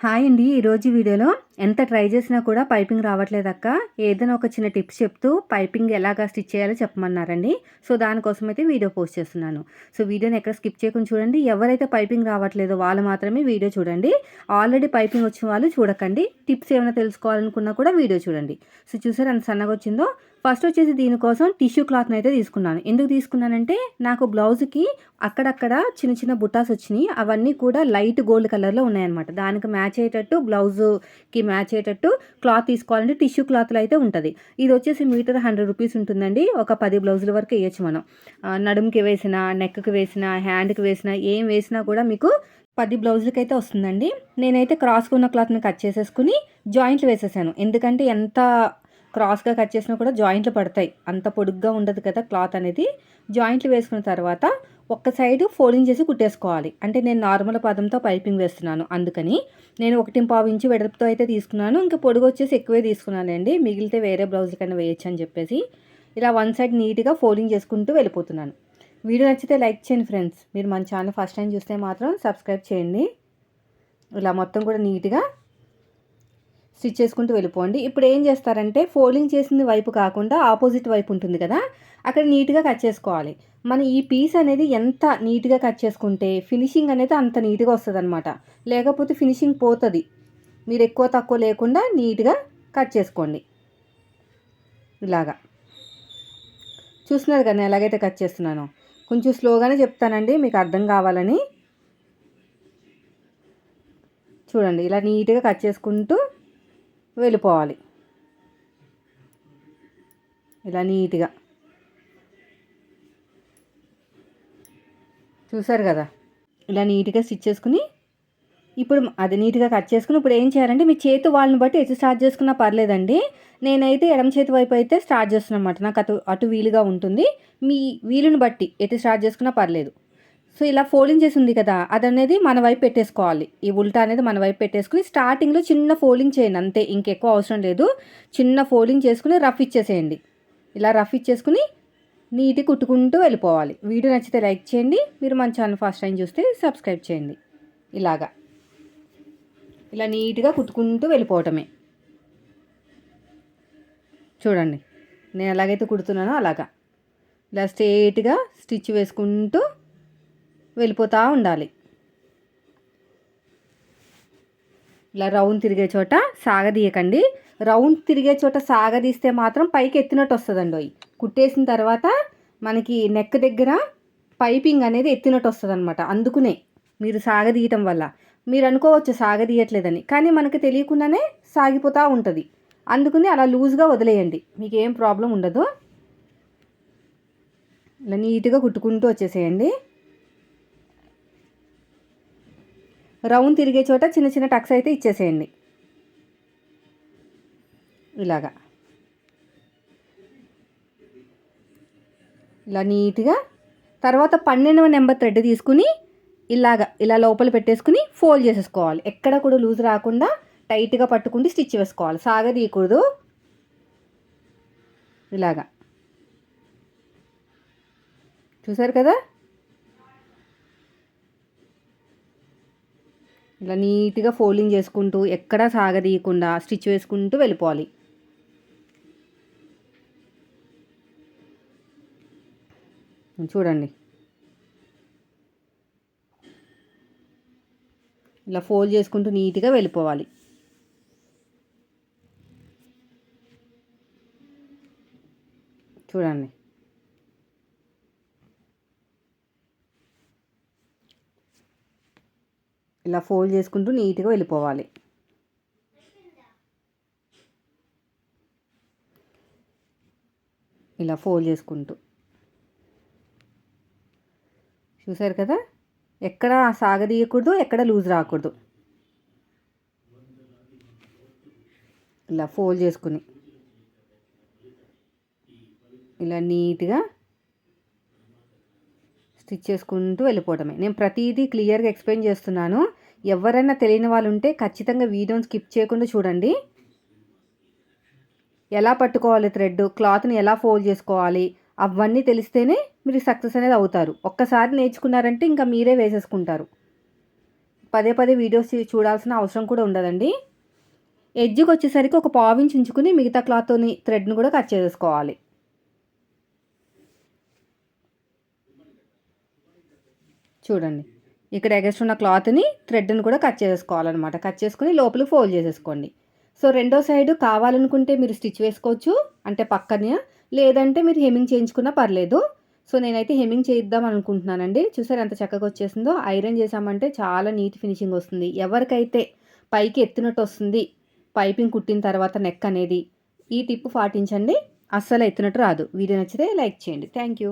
Hi అండి ఈరోజు వీడియోలో ఎంత ట్రై చేసినా కూడా పైపింగ్ రావట్లేదు అక్క. ఏదైనా ఒక చిన్న టిప్స్ చెప్తూ పైపింగ్ ఎలాగా స్టిచ్ చేయాలో చెప్పమన్నారండి. సో దానికోసం అయితే వీడియో పోస్ట్ చేస్తున్నాను. సో వీడియోని ఎక్కడ స్కిప్ చేయకుండా చూడండి. ఎవరైతే పైపింగ్ రావట్లేదో వాళ్ళు మాత్రమే వీడియో చూడండి. ఆల్రెడీ పైపింగ్ వచ్చిన వాళ్ళు చూడకండి. టిప్స్ ఏమైనా తెలుసుకోవాలనుకున్నా కూడా వీడియో చూడండి. సో చూసారు అంత సన్నగా వచ్చిందో? ఫస్ట్ వచ్చేసి దీనికోసం టిష్యూ క్లాత్ని అయితే తీసుకున్నాను. ఎందుకు తీసుకున్నానంటే నాకు బ్లౌజ్కి అక్కడక్కడ చిన్న చిన్న బుట్టాస్ వచ్చినాయి. అవన్నీ కూడా లైట్ గోల్డ్ కలర్లో ఉన్నాయన్నమాట. దానికి మ్యాచ్ అయ్యేటట్టు బ్లౌజ్కి మ్యాచ్ అయ్యేటట్టు క్లాత్ తీసుకోవాలంటే టిష్యూ క్లాత్లో అయితే ఉంటుంది. ఇది వచ్చేసి మీటర్ హండ్రెడ్ రూపీస్ ఉంటుందండి. ఒక పది బ్లౌజుల వరకు వేయచ్చు మనం. నడుముకి వేసిన నెక్కి వేసిన హ్యాండ్కి వేసిన ఏం వేసినా కూడా మీకు పది బ్లౌజులకి అయితే వస్తుందండి. నేనైతే క్రాస్గా ఉన్న క్లాత్ని కట్ చేసేసుకుని జాయింట్లు వేసేసాను. ఎందుకంటే ఎంత క్రాస్గా కట్ చేసినా కూడా జాయింట్లు పడతాయి. అంత పొడుగ్గా ఉండదు కదా క్లాత్ అనేది. జాయింట్లు వేసుకున్న తర్వాత ఒక్క సైడ్ ఫోల్డింగ్ చేసి కుట్టేసుకోవాలి. అంటే నేను నార్మల్ పదంతో పైపింగ్ వేస్తున్నాను. అందుకని నేను ఒకటి పావు ఇంచు వెడల్పుతో అయితే తీసుకున్నాను. ఇంకా పొడుగు వచ్చేసి ఎక్కువే తీసుకున్నానండి. మిగిలితే వేరే బ్లౌజ్ వేయచ్చు అని చెప్పేసి ఇలా వన్ సైడ్ నీట్గా ఫోల్డింగ్ చేసుకుంటూ వెళ్ళిపోతున్నాను. వీడియో నచ్చితే లైక్ చేయండి ఫ్రెండ్స్. మీరు మన ఛానల్ ఫస్ట్ టైం చూస్తే మాత్రం సబ్స్క్రైబ్ చేయండి. ఇలా మొత్తం కూడా నీట్గా స్టిచ్ చేసుకుంటూ వెళ్ళిపోండి. ఇప్పుడు ఏం చేస్తారంటే ఫోల్డింగ్ చేసిన వైపు కాకుండా ఆపోజిట్ వైపు ఉంటుంది కదా అక్కడ నీట్గా కట్ చేసుకోవాలి. మన ఈ పీస్ అనేది ఎంత నీట్గా కట్ చేసుకుంటే ఫినిషింగ్ అనేది అంత నీట్గా వస్తుంది అనమాట లేకపోతే ఫినిషింగ్ పోతుంది. మీరు ఎక్కువ తక్కువ లేకుండా నీట్గా కట్ చేసుకోండి. ఇలాగా. చూస్తున్నారు కదా ఎలాగైతే కట్ చేస్తున్నానో. కొంచెం స్లోగానే చెప్తానండి మీకు అర్థం కావాలని. చూడండి ఇలా నీట్గా కట్ చేసుకుంటూ వెళ్ళిపోవాలి. ఇలా నీట్గా. చూసారు కదా? ఇలా నీట్గా స్టిచ్ చేసుకుని ఇప్పుడు అది నీట్గా కట్ చేసుకుని ఇప్పుడు ఏం చేయాలంటే మీ చేతి వాళ్ళని బట్టి ఎటు స్టార్ట్ చేసుకున్నా పర్లేదండి. నేనైతే ఎడమ చేతి వైపు అయితే స్టార్ట్ చేస్తున్నాను అనమాట నాకు అటు అటు వీలుగా ఉంటుంది. మీ వీలుని బట్టి ఎటు స్టార్ట్ చేసుకున్నా పర్లేదు. సో ఇలా ఫోల్డింగ్ చేసి ఉంది కదా అది అనేది మన వైపు పెట్టేసుకోవాలి. ఈ ఉల్టా అనేది మన వైపు పెట్టేసుకుని స్టార్టింగ్లో చిన్న ఫోల్డింగ్ చేయండి అంతే ఇంకెక్కువ అవసరం లేదు. చిన్న ఫోల్డింగ్ చేసుకుని రఫ్ ఇచ్చేసేయండి. ఇలా రఫ్ ఇచ్చేసుకుని నీటి కుట్టుకుంటూ వెళ్ళిపోవాలి. వీడియో నచ్చితే లైక్ చేయండి మీరు మన ఛానల్ ఫస్ట్ టైం చూస్తే సబ్స్క్రైబ్ చేయండి. ఇలాగా. ఇలా నీట్గా కుట్టుకుంటూ వెళ్ళిపోవటమే. చూడండి నేను ఎలాగైతే కుడుతున్నానో అలాగా. ఇలా స్ట్రేట్గా స్టిచ్ వేసుకుంటూ వెళ్ళిపోతూ ఉండాలి. ఇలా రౌండ్ తిరిగే చోట సాగదీయకండి. రౌండ్ తిరిగే చోట సాగదీస్తే మాత్రం పైకి ఎత్తినట్టు వస్తుందండి అవి కుట్టేసిన తర్వాత మనకి నెక్ దగ్గర పైపింగ్ అనేది ఎత్తినట్టు వస్తుంది అనమాట అందుకునే మీరు సాగదీయటం వల్ల. మీరు అనుకోవచ్చు సాగదీయట్లేదని. కానీ మనకి తెలియకుండానే సాగిపోతూ ఉంటుంది. అందుకునే అలా లూజ్గా వదిలేయండి. మీకు ఏం ప్రాబ్లం ఉండదు. ఇలా నీట్గా కుట్టుకుంటూ వచ్చేసేయండి. రౌండ్ తిరిగే చోట చిన్న చిన్న టక్స్ అయితే ఇచ్చేసేయండి. ఇలాగా. ఇలా నీట్గా. తర్వాత పన్నెండవ నెంబర్ థ్రెడ్ తీసుకుని ఇలాగ ఇలా లోపల పెట్టేసుకుని ఫోల్డ్ చేసేసుకోవాలి. ఎక్కడ కూడా లూజ్ రాకుండా టైట్గా పట్టుకుంటే స్టిచ్ వేసుకోవాలి. సాగదీయకూడదు. ఇలాగా. చూసారు కదా? ఇలా నీట్గా ఫోల్డింగ్ చేసుకుంటూ ఎక్కడా సాగదీయకుండా స్టిచ్ వేసుకుంటూ వెళ్ళిపోవాలి. చూడండి. ఇలా ఫోల్డ్ చేసుకుంటూ నీట్గా వెళ్ళిపోవాలి. చూడండి. ఇలా ఫోల్డ్ చేసుకుంటూ నీట్గా వెళ్ళిపోవాలి. ఇలా ఫోల్డ్ చేసుకుంటూ. చూసారు కదా? ఎక్కడ సాగదీయకూడదు ఎక్కడ లూజ్ రాకూడదు. ఇలా ఫోల్డ్ చేసుకుని. ఇలా నీట్గా స్టిచ్ చేసుకుంటూ వెళ్ళిపోవడమే. నేను ప్రతిదీ క్లియర్గా ఎక్స్ప్లెయిన్ చేస్తున్నాను. ఎవరైనా తెలియని వాళ్ళు ఉంటే ఖచ్చితంగా వీడియోని స్కిప్ చేయకుండా చూడండి. ఎలా పట్టుకోవాలి థ్రెడ్? క్లాత్ని ఎలా ఫోల్డ్ చేసుకోవాలి? అవన్నీ తెలిస్తేనే మీరు సక్సెస్ అనేది అవుతారు. ఒక్కసారి నేర్చుకున్నారంటే ఇంకా మీరే వేసేసుకుంటారు. పదే పదే వీడియోస్ చూడాల్సిన అవసరం కూడా ఉండదండి. ఎడ్జ్కి వచ్చేసరికి ఒక పావించి ఉంచుకుని మిగతా క్లాత్తోని థ్రెడ్ని కూడా కట్ చేసేసుకోవాలి. చూడండి. ఇక్కడ ఎగస్ట్ ఉన్న క్లాత్ని థ్రెడ్ని కూడా కట్ చేసుకోవాలన్నమాట. కట్ చేసుకుని లోపలికి ఫోల్డ్ చేసేసుకోండి. సో రెండో సైడ్ కావాలనుకుంటే మీరు స్టిచ్ వేసుకోవచ్చు. అంటే పక్కనే లేదంటే మీరు హెమ్మింగ్ చేయించుకున్నా పర్లేదు. సో నేనైతే హెమ్మింగ్ చేయిద్దాం అనుకుంటున్నానండి. చూసారు ఎంత చక్కగా వచ్చేసిందో? ఐరన్ చేసామంటే చాలా నీట్ ఫినిషింగ్ వస్తుంది. ఎవరికైతే పైకి ఎత్తినట్టు వస్తుంది పైపింగ్ కుట్టిన తర్వాత నెక్ అనేది ఈ టిప్ పాటించండి. అస్సలు ఎత్తినట్టు రాదు. వీడియో నచ్చితే లైక్ చేయండి. Thank you.